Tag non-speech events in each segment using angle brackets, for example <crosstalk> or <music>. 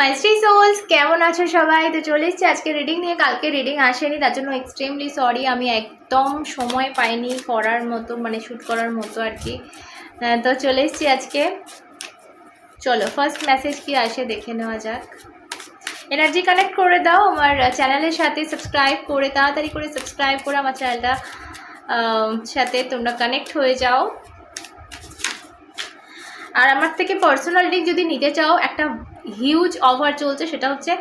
মাই স্ট্রি sols কেমন আছো সবাই? তো চলে এসেছি আজকে রিডিং নিয়ে। কালকে রিডিং আসেনি, তার জন্য এক্সট্রিমলি সরি আমি একদম সময় পাইনি করার মতো মানে শ্যুট করার মতো আর কি। তো চলে এসেছি আজকে। চলো ফার্স্ট মেসেজ কি আসে দেখে নেওয়া যাক। এনার্জি কানেক্ট করে দাও আমার চ্যানেলের সাথে সাবস্ক্রাইব করে, তাড়াতাড়ি করে সাবস্ক্রাইব করে আমার চ্যানেলটা সাথে তোমরা কানেক্ট হয়ে যাও। আর আমার থেকে পার্সোনাল রিডিং যদি নিতে চাও, একটা হিউজ অফার চলছে, সেটা হচ্ছে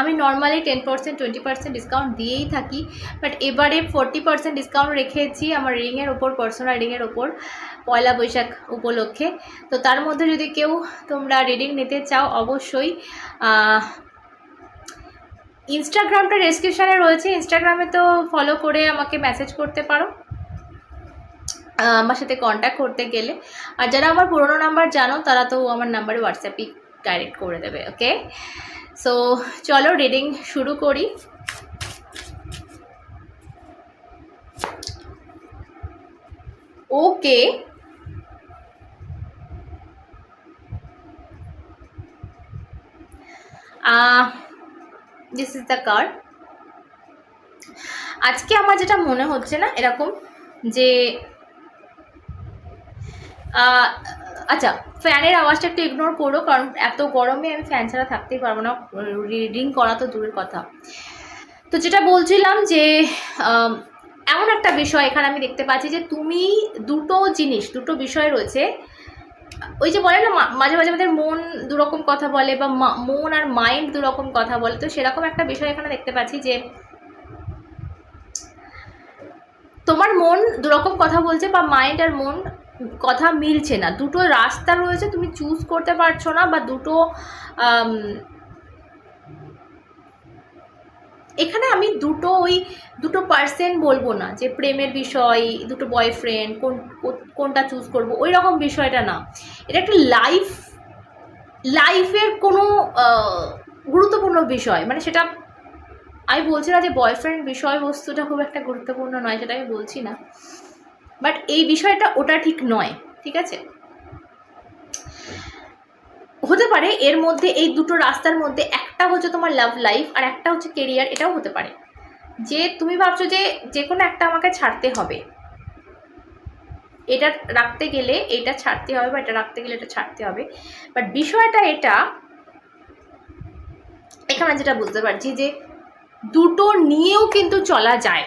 আমি normally ten percent twenty percent discount দিয়েই থাকি বাট এবারে ফোরটি পার্সেন্ট ডিসকাউন্ট রেখেছি আমার রিংয়ের ওপর পার্সোনাল রিংয়ের ওপর, পয়লা বৈশাখ উপলক্ষে। তো তার মধ্যে যদি কেউ তোমরা রিডিং নিতে চাও, অবশ্যই ইনস্টাগ্রামটা ডেসক্রিপশানে রয়েছে ইনস্টাগ্রামে তো ফলো করে আমাকে মেসেজ করতে পারো। আমার সাথে কন্ট্যাক্ট করতে গেলে। আর যারা আমার পুরোনো নাম্বার জানো, তারা তো আমার নাম্বারে হোয়াটসঅ্যাপই ডাইরেক্ট করে দেবে ওকে সো চলো রিডিং শুরু করি। Okay this is the card আজকে আমার যেটা মনে হচ্ছে না, এরকম যে আচ্ছা ফ্যানের আওয়াজটা একটু ইগনোর করো, কারণ এত গরমে আমি ফ্যান ছাড়া থাকতেই পারব না। রিডিং করা তো দূরের কথা। তো যেটা বলছিলাম যে এমন একটা বিষয় এখানে আমি দেখতে পাচ্ছি যে, তুমি দুটো জিনিস, দুটো বিষয় রয়েছে। ওই যে বলে না মাঝে মাঝে আমাদের মন দুরকম কথা বলে বা মন আর মাইন্ড দুরকম কথা বলে। তো সেরকম একটা বিষয় এখানে দেখতে পাচ্ছি যে, তোমার মন দুরকম কথা বলছে বা মাইন্ড আর মন কথা মিলছে না। দুটো রাস্তা রয়েছে, তুমি চুজ করতে পারছ না, বা দুটো এখানে আমি দুটো ওই, দুটো পার্সেন্ট বলব না, যে প্রেমের বিষয়, দুটো বয়ফ্রেন্ড কোন কোনটা চুজ করব, ওই রকম বিষয়টা না। এটা একটা লাইফ লাইফের কোনো গুরুত্বপূর্ণ বিষয়। মানে সেটা আমি বলছি না যে বয়ফ্রেন্ড বিষয়বস্তুটা খুব একটা গুরুত্বপূর্ণ নয়, সেটা আমি বলছি না। বাট এই বিষয়টা ওটা ঠিক নয়, ঠিক আছে? হতে পারে এর মধ্যে এই দুটো রাস্তার মধ্যে একটা হচ্ছে তোমার লাভ লাইফ আর একটা হচ্ছে কেরিয়ার এটাও হতে পারে। যে তুমি ভাবছ যে যে কোনো একটা আমাকে ছাড়তে হবে। এটা রাখতে গেলে এটা ছাড়তে হবে বা এটা রাখতে গেলে এটা ছাড়তে হবে। বাট বিষয়টা এটা, এখানে যেটা বুঝতে পারছি যে দুটো নিয়েও কিন্তু চলা যায়।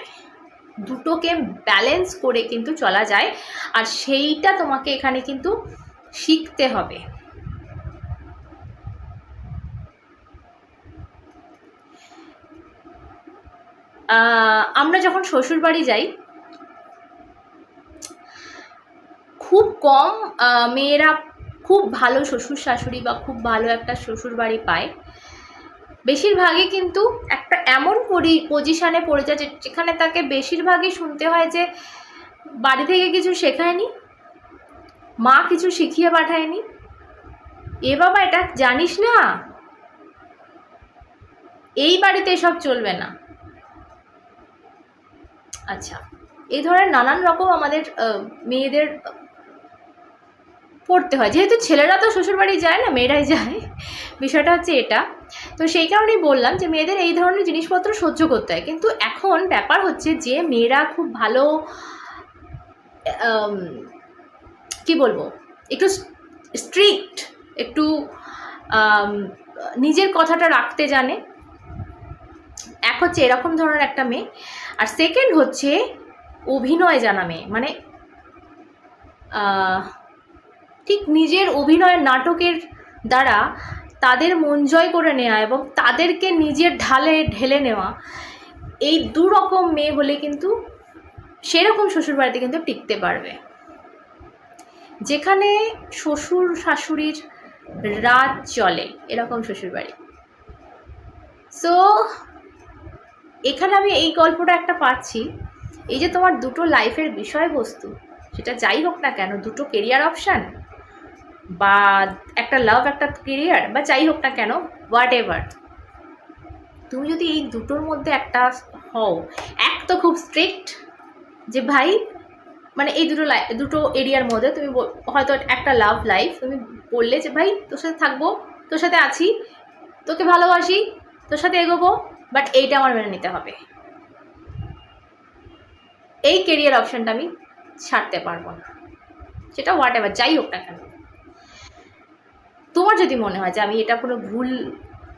দুটোকে ব্যালেন্স করে কিন্তু চলা যায়। আর সেইটা তোমাকে এখানে কিন্তু শিখতে হবে। আমরা যখন শ্বশুর বাড়ি যাই, খুব কম মেয়েরা খুব ভালো শ্বশুর শাশুড়ি বা খুব ভালো একটা শ্বশুর বাড়ি পায়। বেশিরভাগই কিন্তু একটা এমন পরি পজিশানে পড়ে যায় যেখানে তাকে বেশিরভাগই শুনতে হয় যে বাড়ি থেকে কিছু শেখায়নি, মা কিছু শিখিয়ে পাঠায়নি। এ বাবা এটা জানিস না? এই বাড়িতে এসব চলবে না। আচ্ছা এই ধরনের নানান রকম আমাদের মেয়েদের পড়তে হয়। যেহেতু ছেলেরা তো শ্বশুরবাড়ি যায় না, মেয়েরাই যায়। বিষয়টা হচ্ছে এটা। তো সেই কারণেই বললাম যে মেয়েদের এই ধরনের জিনিসপত্র সহ্য করতে হয়। কিন্তু এখন ব্যাপার হচ্ছে যে মেয়েরা খুব ভালো কি বলব, একটু স্ট্রিক্ট একটু নিজের কথাটা রাখতে জানে। এক হচ্ছে এরকম ধরনের একটা মেয়ে। আর সেকেন্ড হচ্ছে অভিনয় জানা মেয়ে। মানে ঠিক নিজের অভিনয়ের নাটকের দ্বারা তাদের মন জয় করে নেওয়া এবং তাদেরকে নিজের ঢালে ঢেলে নেওয়া, এই দু রকম মেয়ে হলে কিন্তু সেরকম শ্বশুরবাড়িতে কিন্তু টিকতে পারবে। যেখানে শ্বশুর শাশুড়ির রাত চলে এরকম শ্বশুরবাড়ি। সো এখানে আমি এই গল্পটা একটা পাচ্ছি। এই যে তোমার দুটো লাইফের বিষয়বস্তু, সেটা যাই হোক না কেন, দুটো কেরিয়ার অপশান বা একটা লাভ একটা কেরিয়ার বা যাই হোক না কেন হোয়াট এভার তুমি যদি এই দুটোর মধ্যে একটা হও, এক তো খুব স্ট্রিক্ট যে ভাই মানে এই দুটো দুটো এরিয়ার মধ্যে তুমি হয়তো একটা লাভ লাইফ তুমি বললে যে ভাই, তোর সাথে থাকব, তোর সাথে আছি, তোকে ভালোবাসি, তোর সাথে এগোবো বাট এইটা আমার মেনে নিতে হবে। এই কেরিয়ার অপশানটা আমি ছাড়তে পারব না। সেটা হোয়াট এভার যাই হোক না কেন। তোমার যদি মনে হয় যে আমি এটা কোনো ভুল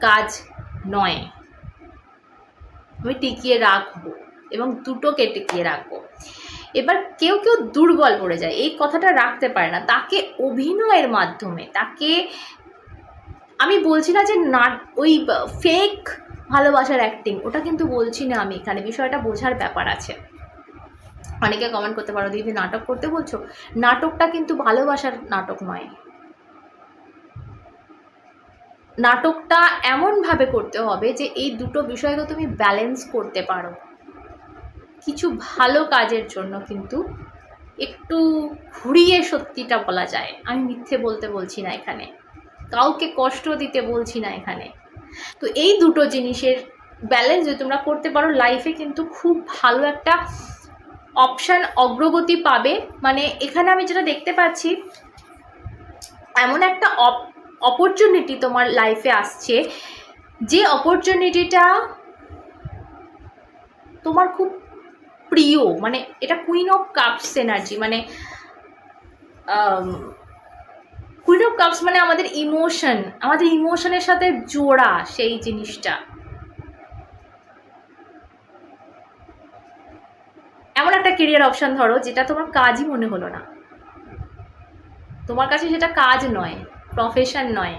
কাজ নয়, আমি টিকিয়ে রাখব এবং দুটোকে টিকিয়ে রাখব। এবার কেউ কেউ দুর্বল পড়ে যায়, এই কথাটা রাখতে পারে না। তাকে অভিনয়ের মাধ্যমে, তাকে আমি বলছি না যে না, ওই ফেক ভালোবাসার অ্যাক্টিং ওটা কিন্তু বলছি না আমি। এখানে বিষয়টা বোঝার ব্যাপার আছে। অনেকে কমেন্ট করতে পারো, দিদি, নাটক করতে বলছো? নাটকটা কিন্তু ভালোবাসার নাটক নয়। নাটকটা এমনভাবে করতে হবে যে এই দুটো বিষয়কে তুমি ব্যালেন্স করতে পারো। কিছু ভালো কাজের জন্য কিন্তু একটু ঘুরিয়ে সত্যিটা বলা যায়। আমি মিথ্যে বলতে বলছি না এখানে। কাউকে কষ্ট দিতে বলছি না এখানে। তো এই দুটো জিনিসের ব্যালেন্স যদি তোমরা করতে পারো লাইফে কিন্তু খুব ভালো একটা অপশান অগ্রগতি পাবে। মানে এখানে আমি যেটা দেখতে পাচ্ছি, এমন একটা অপরচুনিটি তোমার লাইফে আসছে, যে অপরচুনিটিটা তোমার খুব প্রিয় মানে এটা কুইন অফ কাপস এনার্জি মানে কুইন অফ কাপস মানে আমাদের ইমোশন আমাদের ইমোশনের সাথে জোড়া সেই জিনিসটা। এমন একটা কেরিয়ার অপশান ধরো, যেটা তোমার কাজই মনে হলো না। তোমার কাছে সেটা কাজ নয়। প্রফেশন নয়।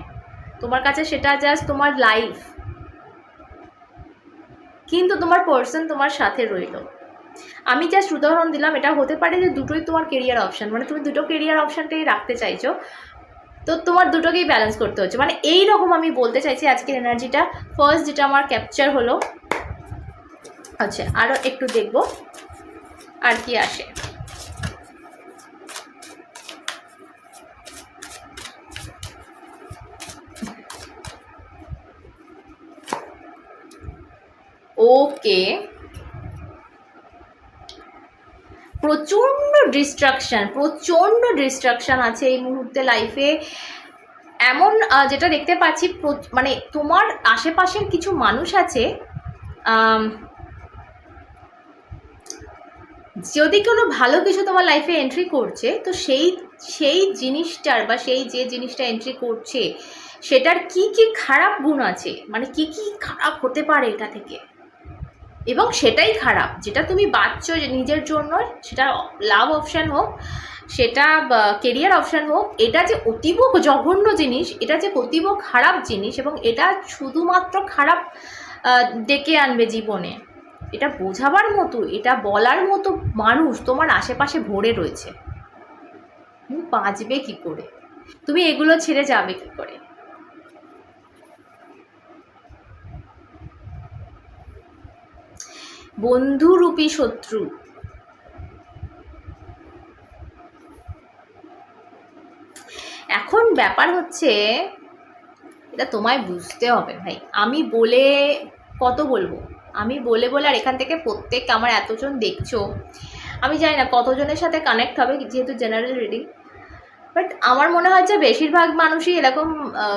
তোমার কাছে সেটা জাস্ট তোমার লাইফ কিন্তু তোমার পার্সন তোমার সাথে রইল। আমি জাস্ট উদাহরণ দিলাম, এটা হতে পারে যে দুটোই তোমার কেরিয়ার অপশান মানে তুমি দুটো কেরিয়ার অপশানটাই রাখতে চাইছো, তো তোমার দুটোকেই ব্যালেন্স করতে হচ্ছে। মানে এই রকম আমি বলতে চাইছি আজকের এনার্জিটা ফার্স্ট যেটা আমার ক্যাপচার হলো আচ্ছা আরও একটু দেখব, আর কি আসে ওকে প্রচণ্ড ডিস্ট্রাকশান প্রচণ্ড ডিস্ট্রাকশান আছে এই মুহূর্তে লাইফে এমন যেটা দেখতে পাচ্ছি মানে তোমার আশেপাশের কিছু মানুষ আছে যদি কোনো ভালো কিছু তোমার লাইফে এন্ট্রি করছে, তো সেই সেই জিনিসটার বা সেই যে জিনিসটা এন্ট্রি করছে, সেটার কি কি খারাপ গুণ আছে? মানে কি কি খারাপ হতে পারে এটা থেকে? এবং সেটাই খারাপ। যেটা তুমি বাচ্চ নিজের জন্য, সেটা লাভ অপশান হোক, সেটা কেরিয়ার অপশান হোক, এটা যে অতীব জঘন্য জিনিস, এটা যে অতীব খারাপ জিনিস এবং এটা শুধুমাত্র খারাপ ডেকে আনবে জীবনে। এটা বোঝাবার মতো, এটা বলার মতো মানুষ তোমার আশেপাশে ভরে রয়েছে। বাঁচবে কি করে? তুমি এগুলো ছেড়ে যাবে কি করে? বন্ধুরূপী শত্রু। এখন ব্যাপার হচ্ছে, এটা তোমায় বুঝতে হবে ভাই। আমি বলে কত বলব? আমি বলে বলে আর এখান থেকে প্রত্যেক আমার এতজন দেখছ, আমি জানি না কতজনের সাথে কানেক্ট হবে, যেহেতু জেনারেল রিডিং বাট আমার মনে হয় যে বেশিরভাগ মানুষই এরকম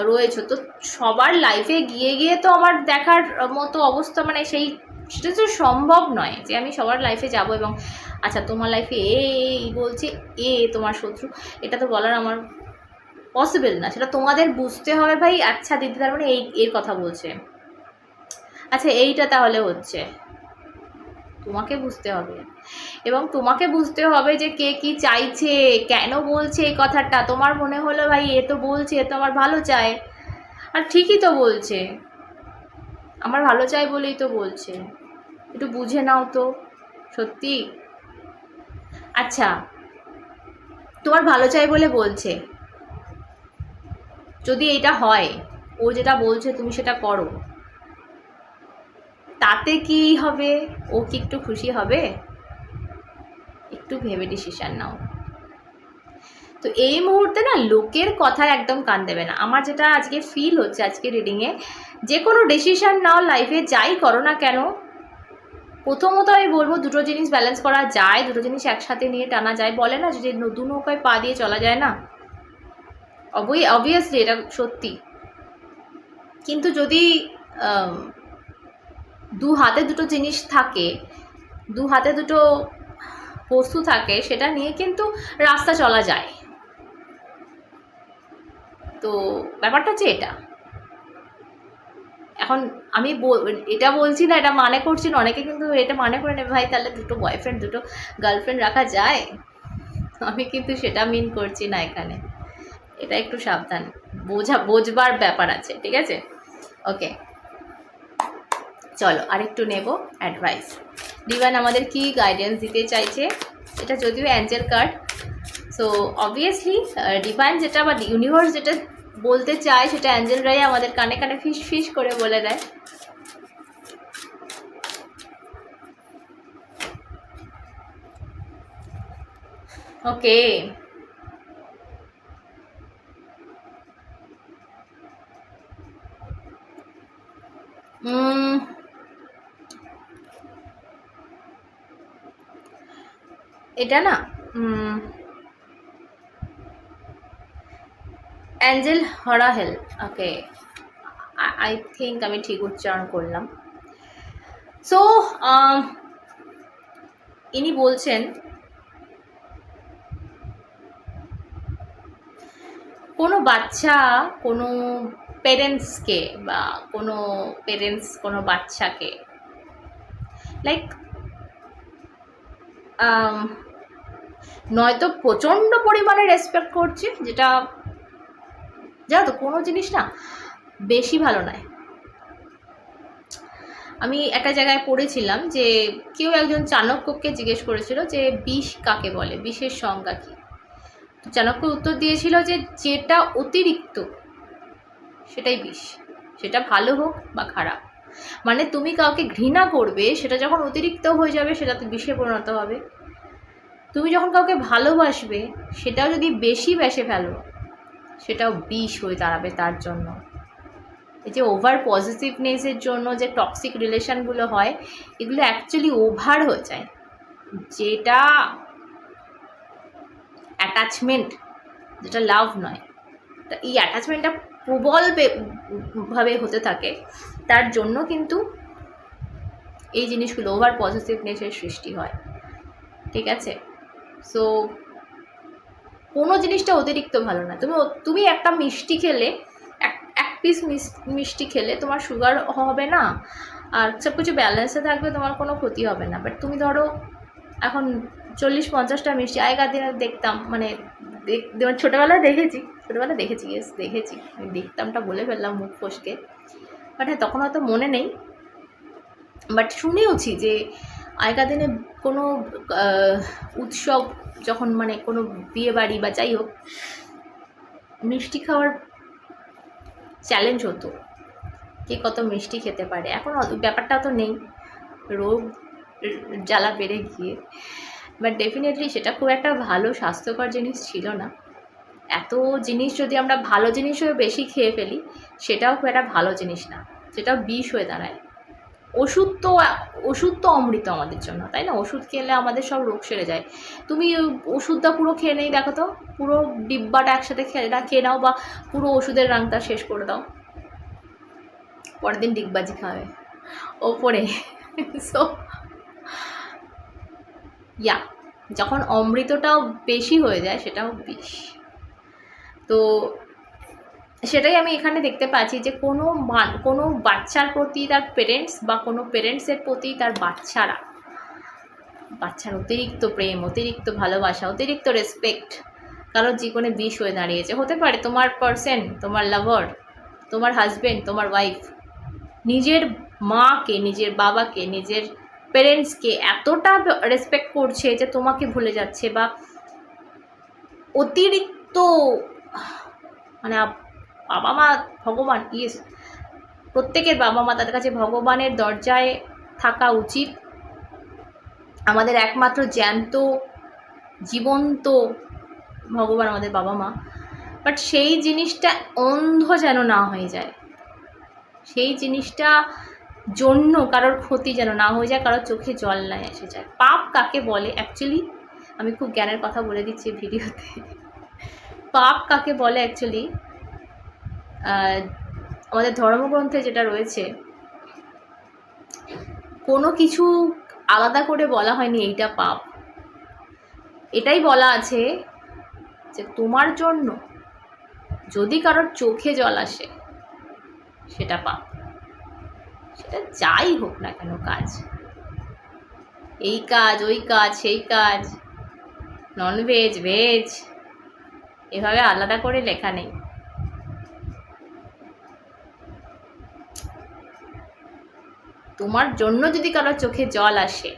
রয়েছে। তো সবার লাইফে গিয়ে গিয়ে তো আমার দেখার মতো অবস্থা মানে সেই সেটা তো সম্ভব নয় যে আমি সবার লাইফে যাব এবং আচ্ছা তোমার লাইফে এ বলছে, এ তোমার শত্রু। এটা তো বলার আমার পসিবল না। সেটা তোমাদের বুঝতে হবে ভাই। আচ্ছা দিদি তার মানে এই, এর কথা বলছে। আচ্ছা এইটা তাহলে হচ্ছে। তোমাকে বুঝতে হবে। এবং তোমাকে বুঝতে হবে যে কে কি চাইছে, কেন বলছে এই কথাটা। তোমার মনে হলো, ভাই, এ তো বলছে, এ তো আমার ভালো চায়। আর ঠিকই তো বলছে। আমার ভালো চাই বলেই তো বলছে। একটু বুঝে নাও তো, সত্যি? আচ্ছা তোমার ভালো চাই বলে বলছে। যদি এটা হয়, ও যেটা বলছে তুমি সেটা করো। তাতে কি হবে? ও কি একটু খুশি হবে? একটু ভেবে ডিসিশান নাও। তো এই মুহূর্তে না লোকের কথায় একদম কান দেবে না। আমার যেটা আজকে ফিল হচ্ছে আজকে রিডিংয়ে যে কোনো ডিসিশান নাও লাইফে যাই করো না কেন প্রথমত আমি বলব দুটো জিনিস ব্যালেন্স করা যায়, দুটো জিনিস একসাথে নিয়ে টানা যায়। বলে না যে দু নৌকায় পা দিয়ে চলা যায় না। অবই অবভিয়াসলি এটা সত্যি। কিন্তু যদি দু হাতে দুটো জিনিস থাকে, দু হাতে দুটো বস্তু থাকে, সেটা নিয়ে কিন্তু রাস্তা চলা যায়। তো ব্যাপারটা হচ্ছে এটা। এখন আমি এটা বলছি না, এটা মানে করছি না, অনেকে কিন্তু এটা মানে করে নেবে। ভাই, তাহলে দুটো বয়ফ্রেন্ড দুটো গার্লফ্রেন্ড রাখা যায়? আমি কিন্তু সেটা মিন করছি না এখানে। এটা একটু সাবধান। বোঝা, বোঝবার ব্যাপার আছে, ঠিক আছে? ওকে চলো, আরেকটু নেব অ্যাডভাইস ডিভাইন আমাদের কি গাইডেন্স দিতে চাইছে? এটা যদিও angel card so obviously divine যেটা বা ইউনিভার্স যেটা বলতে চায় সেটা অ্যাঞ্জেলরাই আমাদের কানে কানে ফিস ফিস করে বলে দেয়। ওকে। এটা না angel Harahel, okay I think আমি ঠিক উচ্চারণ করলাম। সো ইনি বলছেন, কোনো বাচ্চা কোনো পেরেন্টসকে বা কোনো পেরেন্টস কোনো বাচ্চাকে লাইক নয়তো প্রচণ্ড পরিমাণে রেসপেক্ট করছে, যেটা জানো তো, কোনো জিনিস না বেশি ভালো নয়। আমি একটা জায়গায় পড়েছিলাম যে কেউ একজন চাণক্যকে জিজ্ঞেস করেছিল যে বিষ কাকে বলে, বিষের সংজ্ঞা কী? তো চাণক্য উত্তর দিয়েছিল যে যেটা অতিরিক্ত, সেটাই বিষ। সেটা ভালো হোক বা খারাপ। মানে তুমি কাউকে ঘৃণা করবে, সেটা যখন অতিরিক্ত হয়ে যাবে সেটাতে বিষে পরিণত হবে। তুমি যখন কাউকে ভালোবাসবে, সেটাও যদি বেশি বেসে ফেলো সেটাও বিষ হয়ে দাঁড়াবে তার জন্য। এই যে ওভার পজিটিভনেসের জন্য যে টক্সিক রিলেশনগুলো হয়, এগুলো অ্যাকচুয়ালি ওভার হয়ে যায়। যেটা অ্যাটাচমেন্ট যেটা লাভ নয়। তা এই অ্যাটাচমেন্টটা প্রবল বে- ভাবে হতে থাকে, তার জন্য কিন্তু এই জিনিসগুলো ওভার পজিটিভনেসের সৃষ্টি হয়। ঠিক আছে? সো কোনো জিনিসটা অতিরিক্ত ভালো না। তুমি তুমি একটা মিষ্টি খেলে, এক পিস মিষ্টি খেলে তোমার সুগার হবে না, আর সব কিছু ব্যালেন্সে থাকবে, তোমার কোনো ক্ষতি হবে না। বাট তুমি ধরো, এখন চল্লিশ পঞ্চাশটা মিষ্টি, আগেকার দিনে দেখতাম মানে ছোটোবেলায় দেখেছি ছোটোবেলায় দেখেছি ইয়েস দেখেছি। দেখতামটা বলে ফেললাম মুখ ফসকে। বাট হ্যাঁ তখন হয়তো মনে নেই। বাট শুনেওছি যে আগেকার দিনে কোনো উৎসব যখন মানে কোনো বিয়ে বাড়ি বা যাই হোক, মিষ্টি খাওয়ার চ্যালেঞ্জ হতো। কে কত মিষ্টি খেতে পারে? এখন ব্যাপারটা তো নেই। রোগ, জ্বালা বেড়ে গিয়ে। বাট ডেফিনেটলি সেটা খুব একটা ভালো স্বাস্থ্যকর জিনিস ছিল না। এত জিনিস যদি আমরা ভালো জিনিস হয়ে বেশি খেয়ে ফেলি, সেটাও খুব একটা ভালো জিনিস না। সেটাও বিষ হয়ে দাঁড়ায়। ওষুধ তো ওষুধ তো অমৃত আমাদের জন্য, তাই না? ওষুধ খেলে আমাদের সব রোগ সেরে যায়। তুমি ওষুধটা পুরো খেয়ে নেই, দেখো তো। পুরো ডিব্বাটা একসাথে খেয়ে খেয়ে নাও বা পুরো ওষুধের রাংটা শেষ করে দাও। পরের দিন ডিগবাজি খাবে। ওপরে। <laughs> সো ইয়া, যখন অমৃতটাও বেশি হয়ে যায়, সেটাও বিষ। তো সেটাই আমি এখানে দেখতে পাচ্ছি যে কোনো মান কোনো বাচ্চার প্রতি তার পেরেন্টস বা কোনো পেরেন্টসের প্রতি তার বাচ্চারা, বাচ্চার অতিরিক্ত প্রেম, অতিরিক্ত ভালোবাসা, অতিরিক্ত রেসপেক্ট কারোর জীবনে বিষ হয়ে দাঁড়িয়েছে। হতে পারে তোমার পার্সন তোমার লাভার তোমার হাজবেন্ড তোমার ওয়াইফ নিজের মাকে, নিজের বাবাকে, নিজের পেরেন্টসকে এতটা রেসপেক্ট করছে যে তোমাকে ভুলে যাচ্ছে বা অতিরিক্ত মানে বাবা মা ভগবান ইয়েস প্রত্যেকের বাবা মা তাদের কাছে ভগবানের দরজায় থাকা উচিত। আমাদের একমাত্র জ্যান্ত, জীবন্ত ভগবান আমাদের বাবা মা বাট সেই জিনিসটা অন্ধ যেন না হয়ে যায়। সেই জিনিসটা জন্য কারোর ক্ষতি যেন না হয়ে যায়, কারোর চোখে জল না এসে যায়। পাপ কাকে বলে? অ্যাকচুয়ালি আমি খুব জ্ঞানের কথা বলে দিচ্ছি ভিডিওতে। পাপ কাকে বলে অ্যাকচুয়ালি আমাদের ধর্মগ্রন্থে যেটা রয়েছে, কোনো কিছু আলাদা করে বলা হয়নি, এইটা পাপ। এটাই বলা আছে যে তোমার জন্য যদি কারোর চোখে জল আসে, সেটা পাপ। সেটা যাই হোক না কেন কাজ। এই কাজ, ওই কাজ, সেই কাজ ননভেজ ভেজ এভাবে আলাদা করে লেখা নেই। তোমার জন্য যদি কারও চোখে জল আসে।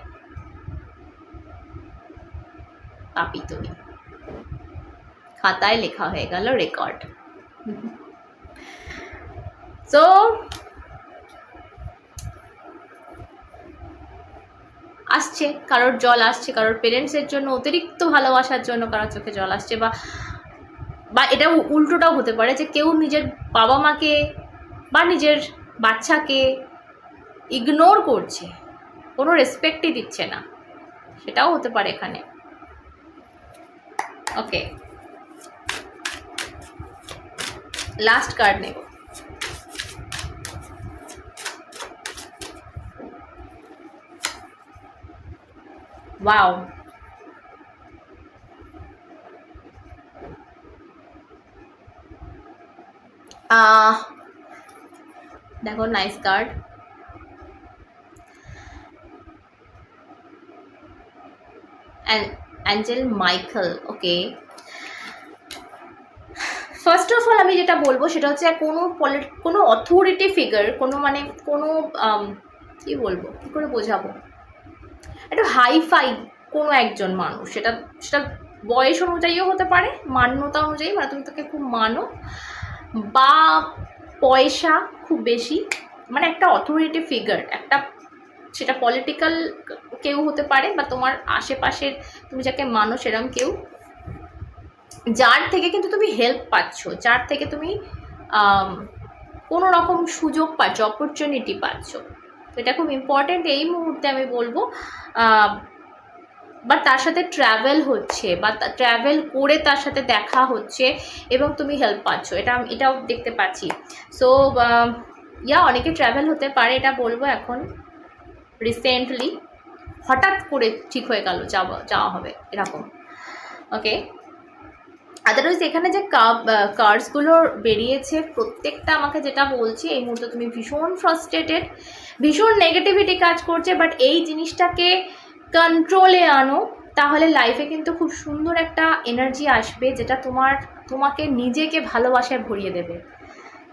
পাপি তুমি খাতায় লেখা হয়ে গেল রেকর্ড। তো, আসছে। কারোর জল আসছে, কারোর পেরেন্টসের জন্য, অতিরিক্ত ভালোবাসার জন্য কারোর চোখে জল আসছে বা বা এটা উল্টোটাও হতে পারে যে কেউ নিজের বাবা মাকে বা নিজের বাচ্চাকে ইগনোর করছে, কোনো রেসপেক্টই দিচ্ছে না। সেটাও হতে পারে এখানে। ওকে। লাস্ট কার্ড নেব। ওয়াও দেখো nice card angel Michael okay first of all আমি যেটা বলব সেটা হচ্ছে কোনো পলিট কোনো অথরিটি ফিগার কোনো মানে কোনো আম, কি বলব কী করে বোঝাবো? একটু হাইফাই কোনো একজন মানুষ সেটা সেটা বয়স অনুযায়ীও হতে পারে মান্যতা অনুযায়ী মানে তুমি তাকে খুব মানো বা পয়সা খুব বেশি মানে একটা অথরিটি ফিগার একটা সেটা পলিটিক্যাল কেউ হতে পারে বা তোমার আশেপাশের তুমি যাকে মানো সেরকম কেউ, যার থেকে কিন্তু তুমি হেল্প পাচ্ছ, যার থেকে তুমি কোনো রকম সুযোগ পাচ্ছ অপরচুনিটি পাচ্ছ। এটা খুব ইম্পর্ট্যান্ট এই মুহূর্তে আমি বলব বা তার সাথে ট্রাভেল হচ্ছে বা ট্রাভেল করে তার সাথে দেখা হচ্ছে এবং তুমি হেল্প পাচ্ছ। এটা এটাও দেখতে পাচ্ছি। সো ইয়া অনেকে ট্রাভেল হতে পারে, এটা বলব এখন। রিসেন্টলি হঠাৎ করে ঠিক হয়ে গেল, যাওয়া যাওয়া হবে, এরকম। ওকে আদারওয়াইজ এখানে যে কাপ কার্সগুলো বেরিয়েছে, প্রত্যেকটা আমাকে যেটা বলছে, এই মুহূর্তে তুমি ভীষণ ফ্রাস্ট্রেটেড ভীষণ নেগেটিভিটি কাজ করছে বাট এই জিনিসটাকে কন্ট্রোলে আনো, তাহলে লাইফে কিন্তু খুব সুন্দর একটা এনার্জি আসবে, যেটা তোমার, তোমাকে নিজেকে ভালোবাসায় ভরিয়ে দেবে।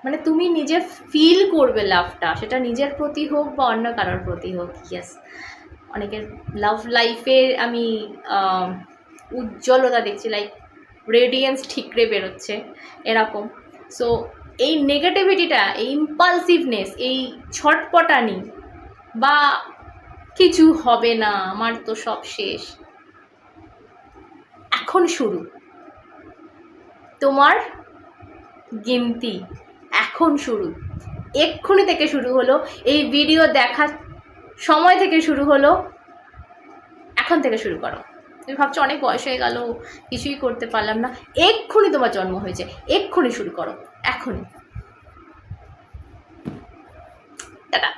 মানে তুমি নিজে ফিল করবে লাভটা সেটা নিজের প্রতি হোক বা অন্য কারোর প্রতি হোক ইয়েস অনেকের লাভ লাইফে আমি উজ্জ্বলতা দেখছি লাইক রেডিয়েন্স ঠিকরে বেরোচ্ছে, এরকম। সো এই নেগেটিভিটিটা এই ইম্পালসিভনেস এই ছটপটানি বা কিছু হবে না, আমার তো সব শেষ। এখন শুরু। তোমার গিনতি এখন শুরু। এক্ষুনি থেকে শুরু হলো। এই ভিডিও দেখার সময় থেকে শুরু হলো। এখন থেকে শুরু করো। তুমি ভাবছ অনেক বয়স হয়ে গেল, কিছুই করতে পারলাম না। এক্ষুনি তোমার জন্ম হয়েছে। এক্ষুনি শুরু করো। এখনই। টাটা।